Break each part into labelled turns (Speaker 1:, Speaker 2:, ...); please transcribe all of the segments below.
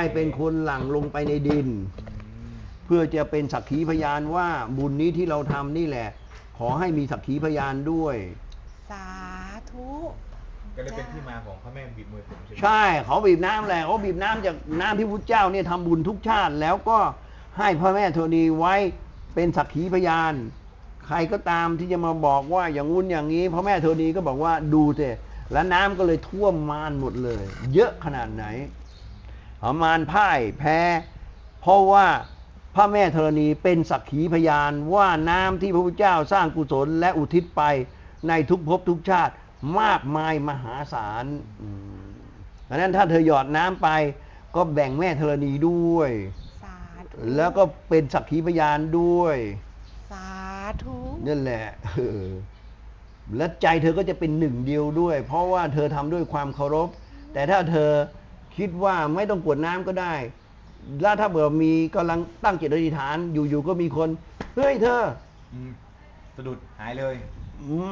Speaker 1: ให้เป็นคนหลั่งลงไปในดิน เพื่อจะเป็นสักขีพยานว่าบุญนี้ที่เราทำนี่แหละ ขอให้มีสักขีพยานด้วย
Speaker 2: สาธุ
Speaker 3: ก็เลยเป็นที่มาของพระแม่บีบมวยผมใช่ไหม
Speaker 1: ใช่เขาบีบน้ำแหละเขาบีบน้ำจากน้ำที่พุทธเจ้าเนี่ยทำบุญทุกชาติ แล้วก็ให้พระแม่ธรณีไว้เป็นสักขีพยาน ใครก็ตามที่จะมาบอกว่าอย่างงู้นอย่างนี้พระแม่ธรณีก็บอกว่าดูเถอะแล้วน้ำก็เลยท่วมมารหมดเลย เยอะขนาดไหน เอามารพ่ายแพ้ เพราะว่าพระแม่ธรณีเป็นสักขีพยานว่าน้ำที่พระพุทธเจ้าสร้างกุศลและอุทิศไปในทุกภพทุกชาติมากมายมหาศาลอืมดังนั้นถ้าเธอหยอดน้ำไป ก็แบ่งแม่ธรณีด้วย
Speaker 2: สาธุ
Speaker 1: แล้วก็เป็นสักขีพยานด้วย
Speaker 2: สาธุ
Speaker 1: นั่นแหละเออและใจเธอก็จะเป็นหนึ่งเดียวด้วย เพราะว่าเธอทำด้วยความเคารพ แต่ถ้าเธอ คิดว่าไม่ต้องกรวดน้ำก็ได้แล้วถ้าเบื่อมีกำลังตั้งจิตอธิษฐานอยู่ๆก็มีคนเฮ้ยเธอ
Speaker 3: อืมสะดุดหายเลย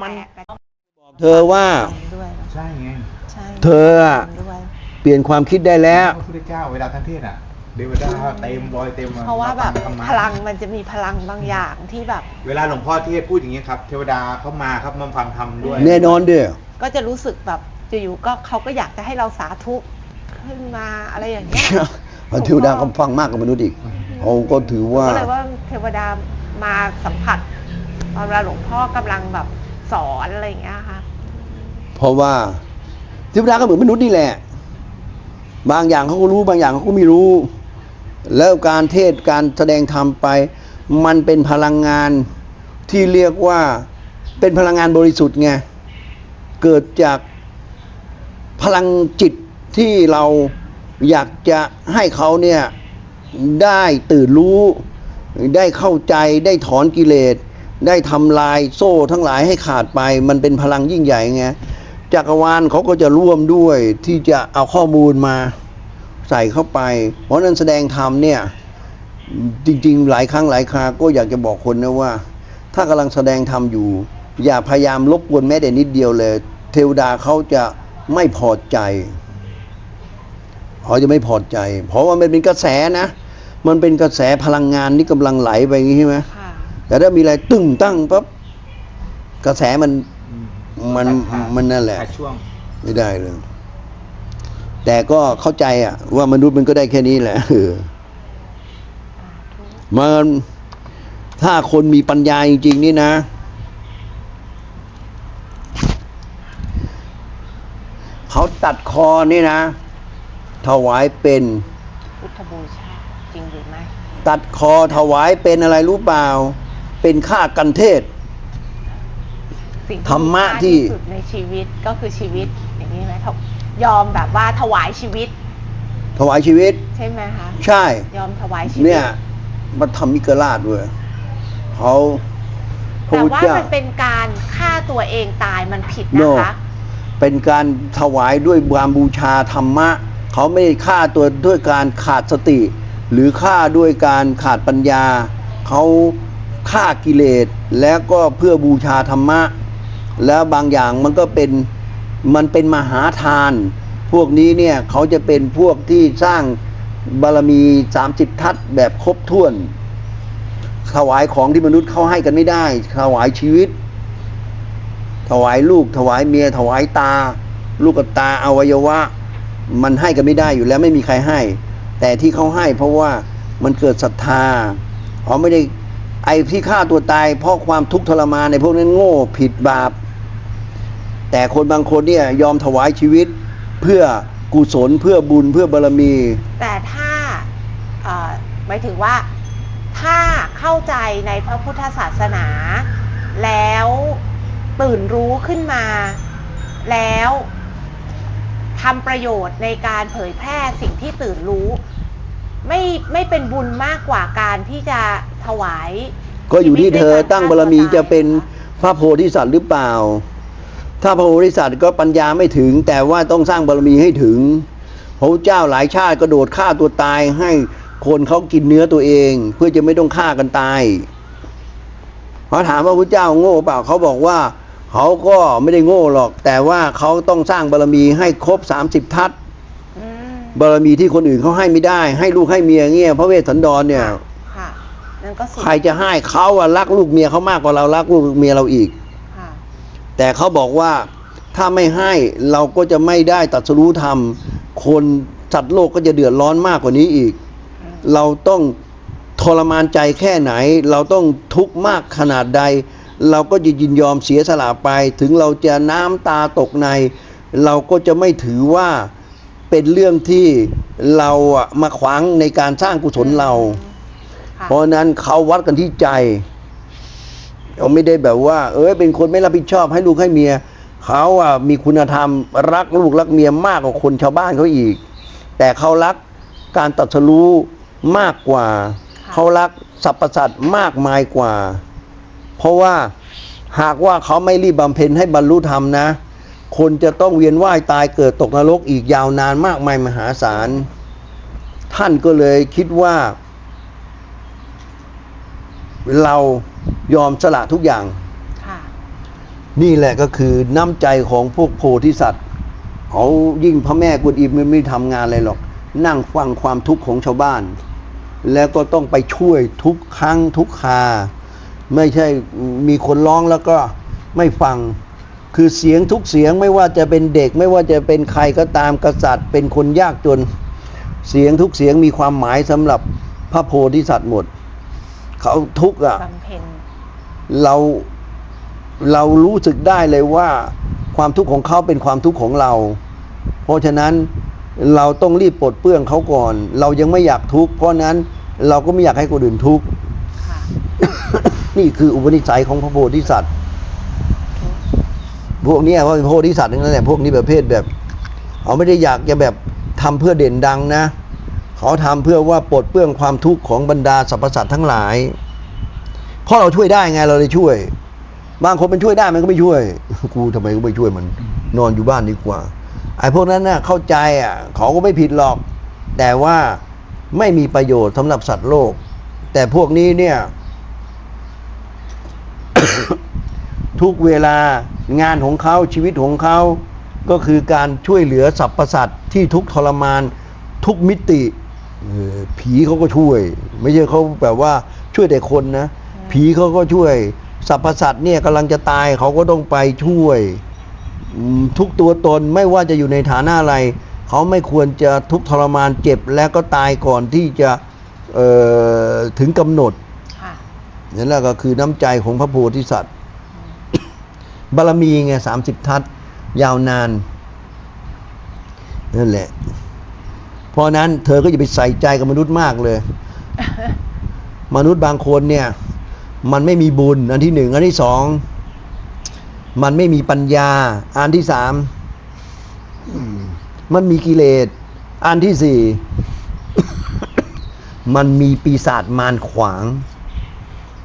Speaker 1: มัน
Speaker 2: แปะไป
Speaker 1: บอกเธอว่า
Speaker 2: ด้วยนะ
Speaker 3: ใช่ไง
Speaker 2: ใช่
Speaker 1: เธออะ
Speaker 2: ด้วย
Speaker 1: เปลี่ยนความคิดได้แล้ว
Speaker 3: พระพุทธเจ้าเวลาท่านเทศน์อะเดวดาเต็มรอยเต็ม
Speaker 2: เพราะว่าแบบ
Speaker 3: ธรรมะ
Speaker 2: พลังมันจะมีพลังบางอย่างที่แบบ
Speaker 3: เวลาหลวงพ่อเทศน์พูดอย่างนี้ยครับ เทวดาเขามาครับมาฟังธรรมด้วย
Speaker 1: แน่นอนเด้อ
Speaker 2: ก็จะรู้สึกแบบอยู่ๆก็เขาก็อยากจะให้เราสาธุ ขึ้นมาอะไรอย่างเงี้ย
Speaker 1: เทวดาก็ฟังมากกว่ามนุษย์อีกเขาก็ถือว่า
Speaker 2: ก็เลยว่าเทวดามาสัมผัสตอนเวลาหลวงพ่อกำลังแบบสอนอะไรอย่างเงี้ยค่ะ
Speaker 1: เพราะว่าเทวดาก็เหมือนมนุษย์นี่แหละ บางอย่างเขาก็รู้บางอย่างเขาก็ไม่รู้ แล้วการเทศน์การแสดงธรรมไป มันเป็นพลังงานที่เรียกว่าเป็นพลังงานบริสุทธิ์ไงเกิดจากพลังจิต ที่เราอยากจะให้เขาเนี่ยได้ตื่นรู้ ได้เข้าใจได้ถอนกิเลส ได้ทำลายโซ่ทั้งหลายให้ขาดไป มันเป็นพลังยิ่งใหญ่ไงจักรวาลเขาก็จะร่วมด้วยที่จะเอาข้อมูลมาใส่เข้าไป เพราะนั้นแสดงธรรมเนี่ยจริง ๆ หลายครั้งหลายคราก็อยากจะบอกคนนะว่า ถ้ากำลังแสดงธรรมอยู่ อย่าพยายามรบกวนแม้แต่นิดเดียวเลย เทวดาเขาจะไม่พอใจ เขาจะไม่พอใจ เพราะว่ามันเป็นกระแสนะ มันเป็นกระแสพลังงานที่กำลังไหลไปอย่างนี้ใช่ไหม
Speaker 2: ค่ะ
Speaker 1: แต่ถ้ามีอะไรตึ้งตั้งปั๊บกระแสมัน
Speaker 3: อื
Speaker 1: มัน
Speaker 3: ขาด
Speaker 1: มันนั่นแหละ
Speaker 3: ขาดช่วง
Speaker 1: ไม่ได้เลย แต่ก็เข้าใจอะว่ามนุษย์มันก็ได้แค่นี้แหละเออมันถ้าคนมีปัญญาจริง ๆ นี่นะ เขาตัดคอนี่นะ ถวายเป็น
Speaker 2: พุทธบูชาจริงหรือไม่
Speaker 1: ตัดคอถวายเป็นอะไรรู้เปล่า เป็นค่ากันเทศ
Speaker 2: สิ่ง
Speaker 1: ธรรมะ
Speaker 2: ค่า
Speaker 1: ที่
Speaker 2: สุดในชีวิตก็คือชีวิตอย่างนี้ไหมถยอมแบบว่าถวายชีวิต
Speaker 1: ถวายชีวิต
Speaker 2: ใช่ไหมคะ
Speaker 1: ใช่
Speaker 2: ยอมถวายชีวิต
Speaker 1: เนี่ยมันทำมิกราชด้วยเขาพระ
Speaker 2: แต่
Speaker 1: พุทธ
Speaker 2: ว่า
Speaker 1: เจ้า
Speaker 2: มันเป็นการฆ่าตัวเองตายมันผิด
Speaker 1: โน่
Speaker 2: นะคะ
Speaker 1: เป็นการถวายด้วยความบูชาธรรมะ เขาไม่ฆ่าตัวด้วยการขาดสติ หรือฆ่าด้วยการขาดปัญญา เขาฆ่ากิเลสแล้วก็เพื่อบูชาธรรมะ แล้วบางอย่างมันก็เป็นมันเป็นมหาทาน พวกนี้เนี่ยเขาจะเป็นพวกที่สร้างบารมี 30 ทัศแบบครบถ้วน ถวายของที่มนุษย์เขาให้กันไม่ได้ ถวายชีวิต ถวายลูก ถวายเมีย ถวายตา ลูกตาอวัยวะ มันให้กันไม่ได้อยู่แล้วไม่มีใครให้ แต่ที่เขาให้เพราะว่ามันเกิดศรัทธาเขาไม่ได้ไอ้ที่ฆ่าตัวตายเพราะความทุกข์ทรมานในพวกนั้นโง่ผิดบาป แต่คนบางคนเนี่ยยอมถวายชีวิตเพื่อกุศลเพื่อบุญเพื่อบารมี
Speaker 2: แต่ถ้าหมายถึงว่าถ้าเข้าใจในพระพุทธศาสนา แล้วตื่นรู้ขึ้นมา แล้ว ทำประโยชน์ในการเผยแพร่สิ่งที่ตื่นรู้ ไม่ไม่เป็นบุญมากกว่าการที่จะถวาย
Speaker 1: ก็อยู่ที่เธอ
Speaker 2: ตั้
Speaker 1: งบารมีจะเป็นพระโพธิสัตว์หรือเปล่า ถ้าพระโพธิสัตว์ก็ปัญญาไม่ถึง แต่ว่าต้องสร้างบารมีให้ถึงพระเจ้าหลายชาติกระโดดฆ่าตัวตายให้คนเขากินเนื้อตัวเอง เพื่อจะไม่ต้องฆ่ากันตายเขาถามว่าพระเจ้าโง่เปล่าเขาบอกว่า เขาก็ไม่ได้โง่หรอก แต่ว่าเขาต้องสร้างบารมีให้ครบสามสิบทัศน์
Speaker 2: อืม
Speaker 1: บารมีที่คนอื่นเขาให้ไม่ได้ ให้ลูกให้เมียเงี้ยพระเวสสันดรเนี่ย
Speaker 2: ค่ะค่ะนั่นก็สุด
Speaker 1: ใครจะให้เขาอะรักลูกเมียเขามากกว่าเรารักลูกเมียเราอีก
Speaker 2: ค่ะ
Speaker 1: แต่เขาบอกว่าถ้าไม่ให้เราก็จะไม่ได้ตรัสรู้ธรรม คนสัตว์โลกก็จะเดือดร้อนมากกว่านี้อีก
Speaker 2: อืม
Speaker 1: เราต้องทรมานใจแค่ไหน เราต้องทุกข์มากขนาดใด เราก็จะยินยอมเสียสละไป ถึงเราจะน้ำตาตกใน เราก็จะไม่ถือว่าเป็นเรื่องที่เราอะมาขวางในการสร้างกุศลเรา
Speaker 2: ค่ะ
Speaker 1: เพราะฉะนั้นเขาวัดกันที่ใจเขาไม่ได้แบบว่า เอ้ยเป็นคนไม่รับผิดชอบให้ลูกให้เมียเขาอะมีคุณธรรมรักลูกรักเมียมากกว่าคนชาวบ้านเขาอีก แต่เขารักการตรัสรู้มากกว่า
Speaker 2: ค่ะ
Speaker 1: เขารักสรรพสัตว์มากมายกว่า เพราะว่าหากว่าเขาไม่รีบบำเพ็ญให้บรรลุธรรมนะ คนจะต้องเวียนว่ายตายเกิดตกนรกอีกยาวนานมากมายมหาศาล ท่านก็เลยคิดว่า เรายอมสละทุกอย่าง
Speaker 2: ค่ะ
Speaker 1: นี่แหละก็คือน้ำใจของพวกโพธิสัตว์เขายิ่งพระแม่กุฎอิมไม่ไม่ทำงานอะไรหรอก นั่งฟังความทุกข์ของชาวบ้าน แล้วก็ต้องไปช่วยทุกครั้งทุกคา ไม่ใช่มีคนร้องแล้วก็ไม่ฟัง คือเสียงทุกเสียงไม่ว่าจะเป็นเด็กไม่ว่าจะเป็นใครก็ตามกษัตริย์ เป็นคนยากจน เสียงทุกเสียงมีความหมายสำหรับพระโพธิสัตว์หมด เขาทุกข์อะ
Speaker 2: บำเพ็ญ
Speaker 1: เราเรารู้สึกได้เลยว่าความทุกข์ของเขาเป็นความทุกข์ของเรา เพราะฉะนั้นเราต้องรีบปลดเปลื้องเขาก่อน เรายังไม่อยากทุกข์เพราะฉะนั้นเราก็ไม่อยากให้คนอื่นทุกข์
Speaker 2: ค่ะ
Speaker 1: นี่คืออุปนิสัยของพระโพธิสัตว์ พวกนี้เพราะเป็นพระโพธิสัตว์นั้นแหละพวกนี้ประเภทแบบเขาไม่ได้อยากจะแบบทำเพื่อเด่นดังนะ เขาทำเพื่อว่าปลดเปลื้องความทุกข์ของบรรดาสรรพสัตว์ทั้งหลาย เพราะเราช่วยได้ไงเราเลยช่วย บางคนมันช่วยได้มันก็ไม่ช่วย กูทำไมก็ไม่ช่วยมัน นอนอยู่บ้านดีกว่า ไอ้พวกนั้นน่ะเข้าใจอะเขาก็ไม่ผิดหรอก แต่ว่าไม่มีประโยชน์สำหรับสัตว์โลก แต่พวกนี้เนี่ย ทุกเวลางานของเขาชีวิตของเขาก็คือการช่วยเหลือสรรพสัตว์ที่ทุกทรมานทุกมิติออผีเขาก็ช่วย ไม่ใช่เขาแบบว่าช่วยแต่คนนะ ผีเขาก็ช่วยสรรพสัตว์เนี่ยกำลังจะตายเขาก็ต้องไปช่วย ทุกตัวตนไม่ว่าจะอยู่ในฐานะอะไร เขาไม่ควรจะทุกทรมานเจ็บและก็ตายก่อนที่จะ ถึงกำหนด
Speaker 2: ค่ะ
Speaker 1: นั่นแหละก็คือน้ำใจของพระโพธิสัตว์ บารมีไงสามสิบทัศน์ยาวนานนั่นแหละ เพราะนั้นเธอก็อย่าไปใส่ใจกับมนุษย์มากเลย มนุษย์บางคนเนี่ย มันไม่มีบุญ อันที่หนึ่งอันที่สอง มันไม่มีปัญญา อันที่สามอืมมันมีกิเลส อันที่สี่ มันมีปีศาจมารขวาง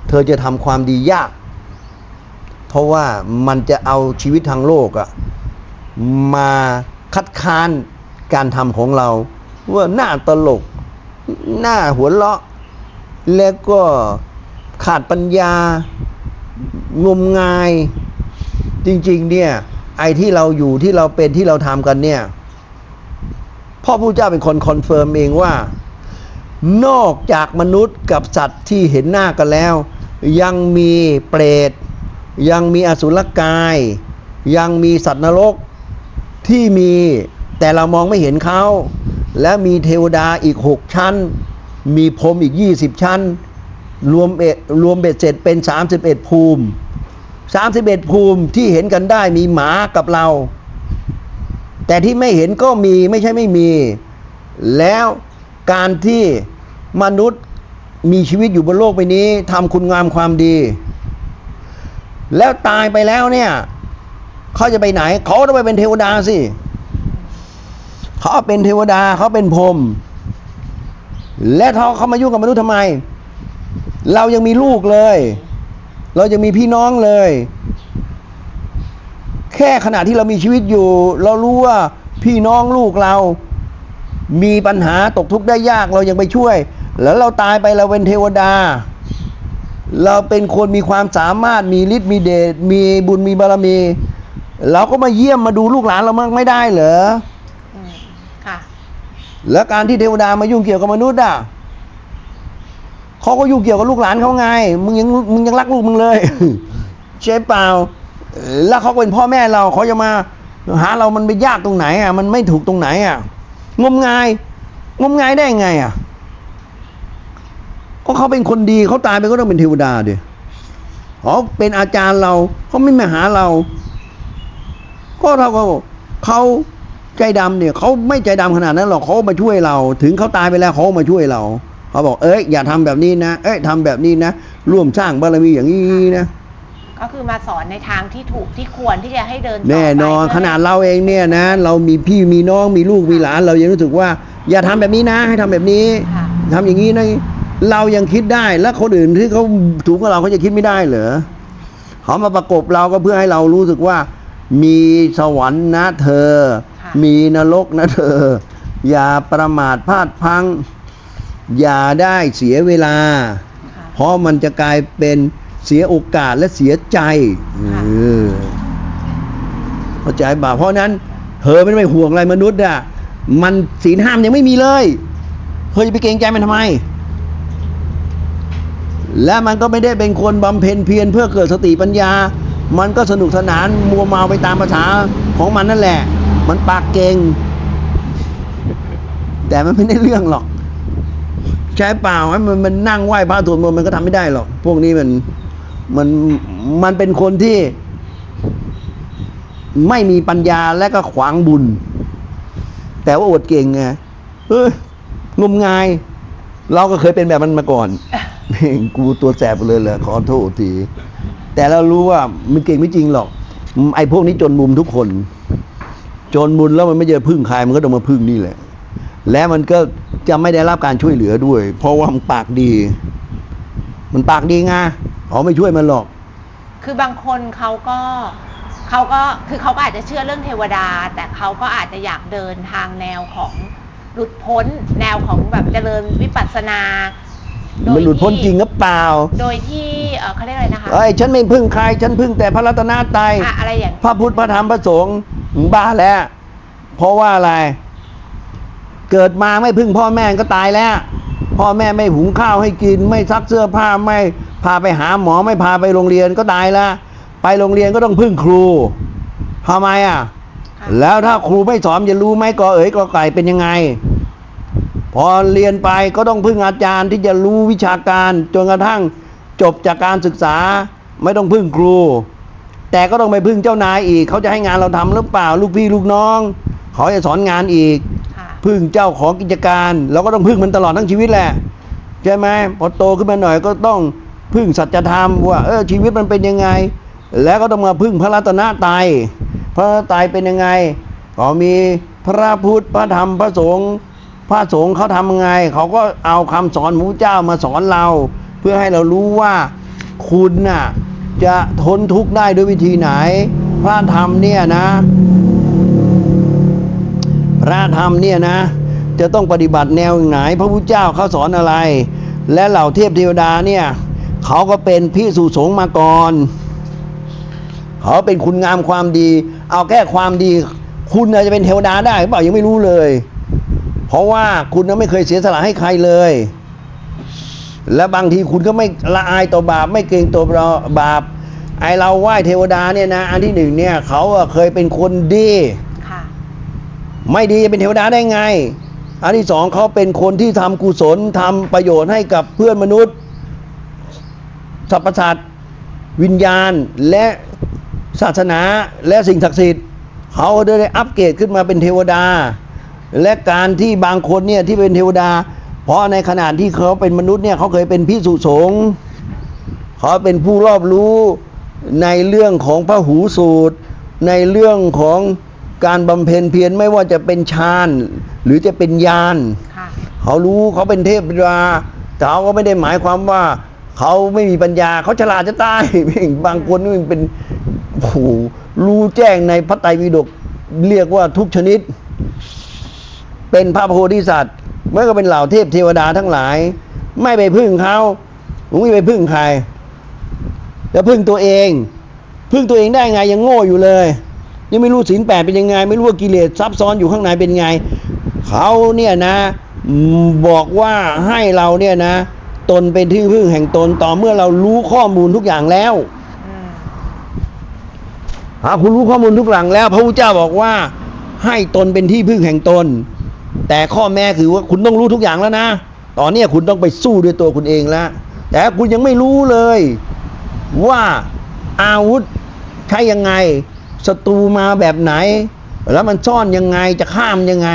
Speaker 1: เธอจะทำความดียาก เพราะว่ามันจะเอาชีวิตทางโลกอะมาคัดค้านการทำของเรา ว่าหน้าตลก หน้าหัวเราะ แล้วก็ขาดปัญญางมงาย จริง ๆ เนี่ย ไอ้ที่เราอยู่ที่เราเป็นที่เราทำกันเนี่ยพ่อผู้เจ้าเป็นคนคอนเฟิร์มเองว่า นอกจากมนุษย์กับสัตว์ที่เห็นหน้ากันแล้ว ยังมีเปรต ยังมีอสุรกาย ยังมีสัตว์นรกที่มีแต่เรามองไม่เห็นเขา และมีเทวดาอีกหกชั้น มีพรมอีกยี่สิบชั้น รวมเอรวมเบ็ดเสร็จเป็นสามสิบเอ็ดภูมิสามสิบเอ็ดภูมิที่เห็นกันได้มีหมากับเรา แต่ที่ไม่เห็นก็มีไม่ใช่ไม่มี แล้วการที่ มนุษย์มีชีวิตอยู่บนโลกใบนี้ทำคุณงามความดี แล้วตายไปแล้วเนี่ยเขาจะไปไหน เขาต้องไปเป็นเทวดาสิเขาเป็นเทวดาเขาเป็นพรหมและเขาเขามายุ่งกับมนุษย์ทำไม เรายังมีลูกเลย เรายังมีพี่น้องเลย แค่ขณะที่เรามีชีวิตอยู่ เรารู้ว่าพี่น้องลูกเรา มีปัญหาตกทุกข์ได้ยากเรายังไปช่วย แล้วเราตายไปเราเป็นเทวดา เราเป็นคนมีความสามารถมีฤทธิ์มีเดชมีบุญมีบารมี เราก็มาเยี่ยมมาดูลูกหลานเรามั่งไม่ได้เหรอ
Speaker 2: อืมค่ะ
Speaker 1: แล้วการที่เทวดามายุ่งเกี่ยวกับมนุษย์อะเขาก็ยุ่งเกี่ยวกับลูกหลานเขาไง มึงยังมึงยังรักลูกมึงเลยใช่เปล่าเออแล้วเขาเป็นพ่อแม่เราเขาจะมา หาเรามันไปยากตรงไหนอะ มันไม่ถูกตรงไหนอะ งมงาย งมงายได้ไงอะ ก็เขาเป็นคนดีเขาตายไปก็ต้องเป็นเทวดาดิเขาเป็นอาจารย์เราเขาไม่มาหาเรา ก็เราก็เขาใจดำเนี่ยเขาไม่ใจดำขนาดนั้นหรอกเขามาช่วยเรา ถึงเขาตายไปแล้วเขามาช่วยเราเขาบอกเอ้ยอย่าทำแบบนี้นะเอ้ยทำแบบนี้นะร่วมสร้างบารมีอย่างนี้นะ
Speaker 2: ก็คือมาสอนในทางที่ถูกที่ควรที่จะให้เดินต่ไป
Speaker 1: แน่นอน
Speaker 2: เพื่
Speaker 1: ขนาดเราเองเนี่ยนะ เรามีพี่มีน้องมีลูกมีหลาน เรายังรู้สึกว่า อย่าทำแบบนี้นะ ให้ทำแบบนี้
Speaker 2: ค่ะ
Speaker 1: ทำอย่างนี้นะ เรายังคิดได้แล้วคนอื่นที่เขาถูกกับเราเขาจะคิดไม่ได้เหรอเขามาประกบเราก็เพื่อให้เรารู้สึกว่า มีสวรรค์นะเธอ
Speaker 2: ค่ะ
Speaker 1: มีนรกนะเธอ อย่าประมาทพลาดพลัง อย่าได้เสียเวลา
Speaker 2: ค่ะ
Speaker 1: เพราะมันจะกลายเป็นเสียโอกาสและเสียใจ
Speaker 2: ค่ะ
Speaker 1: เออเข้าใจบ่าเพราะนั้นเธอไม่ได้ไปห่วงอะไรมนุษย์อะมันศีลห้ามยังไม่มีเลยเธอจะไปเกรงใจมันทำไม และมันก็ไม่ได้เป็นคนบำเพ็ญเพียรเพื่อเกิดสติปัญญา มันก็สนุกสนานมัวเมาไปตามภาษาของมันนั่นแหละ มันปากเก่ง แต่มันไม่ได้เรื่องหรอก ใช้เปล่าให้มันมันนั่งไหว้พระสวดมนต์มันก็ทำไม่ได้หรอก พวกนี้มันมันมันเป็นคนที่ ไม่มีปัญญาและก็ขวางบุญ แต่ว่าอดเก่งไงเอ้ยงมงาย เราก็เคยเป็นแบบมันมาก่อน แม่งกูตัวแสบเลยเหรอขอโทษที แต่เรารู้ว่ามันเก่งไม่จริงหรอก ไอ้พวกนี้จนมุมทุกคน จนมุมแล้วมันไม่จะพึ่งใครมันก็ต้องมาพึ่งนี่แหละ และมันก็จะไม่ได้รับการช่วยเหลือด้วย เพราะว่ามันปากดี มันปากดีไงเขาไม่ช่วยมันหรอก
Speaker 2: คือบางคนเขาก็เขาก็คือเขาก็อาจจะเชื่อเรื่องเทวดา แต่เขาก็อาจจะอยากเดินทางแนวของหลุดพ้น แนวของแบบเจริญวิปัสสนา โดย
Speaker 1: มันหลุดพ้น
Speaker 2: ที่
Speaker 1: จริงหรือเปล่า
Speaker 2: โดยที่เอ่อเขาเรียกอะไรนะคะ
Speaker 1: เอ้ยฉันไม่พึ่งใคร ฉันพึ่งแต่พระรัตนตรัย
Speaker 2: อะอะไรอย่าง
Speaker 1: พระพุทธพระธรรมพระสงฆ์มึงบ้าแล้ว เพราะว่าอะไร เกิดมาไม่พึ่งพ่อแม่ก็ตายแล้ว พ่อแม่ไม่หุงข้าวให้กิน ไม่ซักเสื้อผ้าไม่พาไปหาหมอไม่พาไปโรงเรียนก็ตายแล้วไปโรงเรียนก็ต้องพึ่งครูทำไมอะ
Speaker 2: ค่ะ
Speaker 1: แล้วถ้าครูไม่สอนจะรู้ไหมกอเอ๋ยกอไก่เป็นยังไง พอเรียนไปก็ต้องพึ่งอาจารย์ที่จะรู้วิชาการจนกระทั่งจบจากการศึกษาไม่ต้องพึ่งครู แต่ก็ต้องไปพึ่งเจ้านายอีก เขาจะให้งานเราทำหรือเปล่าลูกพี่ลูกน้องเขาจะสอนงานอีก
Speaker 2: ค่ะ
Speaker 1: พึ่งเจ้าของกิจการเราก็ต้องพึ่งมันตลอดทั้งชีวิตแหละใช่ไหมพอโตขึ้นมาหน่อยก็ต้องพึ่งสัจธรรมว่าเออชีวิตมันเป็นยังไง แล้วก็ต้องมาพึ่งพระรัตนตรัยพระรัตนตรัยเป็นยังไงก็มีพระพุทธพระธรรมพระสงฆ์ พระสงฆ์เขาทำยังไง เขาก็เอาคำสอนของพระเจ้ามาสอนเรา เพื่อให้เรารู้ว่าคุณน่ะจะทนทุกข์ได้ด้วยวิธีไหน พระธรรมเนี่ยนะ พระธรรมเนี่ยนะ จะต้องปฏิบัติแนวไหน พระพุทธเจ้าเขาสอนอะไร และเหล่าเทพเทวดาเนี่ยเขาก็เป็นพิสุสงมาก่อนเขาเป็นคุณงามความดี เอาแค่ความดี คุณจะเป็นเทวดาได้หรือเปล่ายังไม่รู้เลย เพราะว่าคุณน่ะไม่เคยเสียสละให้ใครเลย และบางทีคุณก็ไม่ละอายต่อบาป ไม่เกรงต่อบาป ไอเราไหว้เทวดาเนี่ยนะ อันที่หนึ่งเนี่ยเขาอะเคยเป็นคนดี
Speaker 2: ค่ะ
Speaker 1: ไม่ดีจะเป็นเทวดาได้ไง อันที่สองเขาเป็นคนที่ทำกุศลทำประโยชน์ให้กับเพื่อนมนุษย์สรรพสัตว์วิญญาณและศาสนาและสิ่งศักดิ์สิทธิ์เขาได้อัปเกรดขึ้นมาเป็นเทวดา และการที่บางคนเนี่ยที่เป็นเทวดา เพราะในขณะที่เขาเป็นมนุษย์เนี่ยเขาเคยเป็นพิสุสงฆ์เขาเป็นผู้รอบรู้ในเรื่องของพระหูสูตร ในเรื่องของการบำเพ็ญเพียรไม่ว่าจะเป็นฌานหรือจะเป็นญาณ
Speaker 2: ค่ะ
Speaker 1: เขารู้เขาเป็นเทพดาแต่เขาก็ไม่ได้หมายความว่าเขาไม่มีปัญญาเขาฉลาดจะตายบางคนนี่มันเป็นโอ้โหรู้แจ้งในพระไตรปิฎกเรียกว่าทุกชนิด เป็นพระโพธิสัตว์เมื่อก็เป็นเหล่าเทพเทวดาทั้งหลาย ไม่ไปพึ่งเขาไม่ไปพึ่งใครจะพึ่งตัวเอง พึ่งตัวเองได้ไงยังโง่อยู่เลย ยังไม่รู้ศีลแปดเป็นยังไง ไม่รู้ว่ากิเลสซับซ้อนอยู่ข้างในเป็นไง เขาเนี่ยนะอืมบอกว่าให้เราเนี่ยนะ ตนเป็นที่พึ่งแห่งตนต่อเมื่อเรารู้ข้อมูลทุกอย่างแล้ว
Speaker 2: อืม
Speaker 1: หากคุณรู้ข้อมูลทุกอย่างแล้ว พระพุทธเจ้าบอกว่าให้ตนเป็นที่พึ่งแห่งตน แต่ข้อแม้คือว่าคุณต้องรู้ทุกอย่างแล้วนะ ตอนนี้คุณต้องไปสู้ด้วยตัวคุณเองแล้ว แต่คุณยังไม่รู้เลย ว่าอาวุธใช้ยังไงศัตรูมาแบบไหน แล้วมันซ่อนยังไงจะข้ามยังไง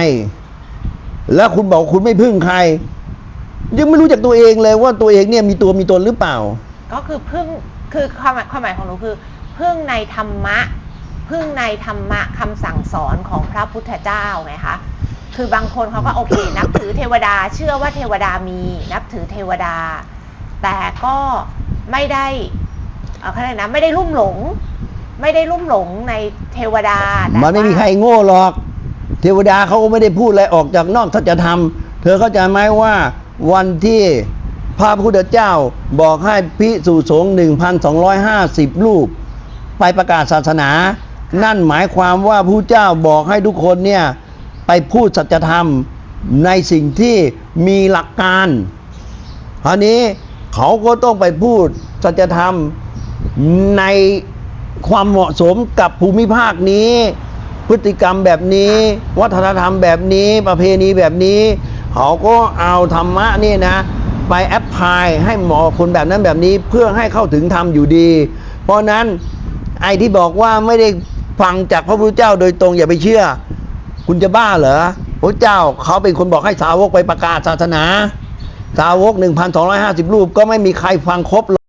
Speaker 1: แล้วคุณบอกคุณไม่พึ่งใคร ยังไม่รู้จักตัวเองเลยว่าตัวเองเนี่ยมีตัวมีตนหรือเปล่า
Speaker 2: ก็คือพึ่งคือความหมายความหมายของหนูคือ พึ่งในธรรมะ พึ่งในธรรมะคำสั่งสอนของพระพุทธเจ้าไงคะ คือบางคนเขาก็โอเค นับถือเทวดา เชื่อว่าเทวดามี นับถือเทวดา แต่ก็ไม่ได้เอ่อเขาเรียกนะไม่ได้ลุ่มหลง ไม่ได้ลุ่มหลงในเทวดาแต่
Speaker 1: มันไม่มี
Speaker 2: ว่า
Speaker 1: ใครโง่หรอก เทวดาเขาก็ไม่ได้พูดอะไรออกจากนอกทัจธรรม เธอเข้าใจไหมว่าวันที่พระพุทธเจ้าบอกให้พิสุสงฆ์1,250 รูป ไปประกาศศาสนา นั่นหมายความว่าผู้เจ้าบอกให้ทุกคนเนี่ย ไปพูดสัจธรรมในสิ่งที่มีหลักการคราวนี้เขาก็ต้องไปพูดสัจธรรมในความเหมาะสมกับภูมิภาคนี้ พฤติกรรมแบบนี้ วัฒนธรรมแบบนี้ประเพณีแบบนี้ เขาก็เอาธรรมะนี่นะ ไปแอพพลายให้เหมาะคนแบบนั้นแบบนี้เพื่อให้เข้าถึงธรรมอยู่ดี เพราะฉะนั้นไอ้ที่บอกว่าไม่ได้ฟังจากพระพุทธเจ้าโดยตรงอย่าไปเชื่อ คุณจะบ้าเหรอพระเจ้าเขาเป็นคนบอกให้สาวกไปประกาศศาสนา สาวก 1,250 รูปก็ไม่มีใครฟังครบ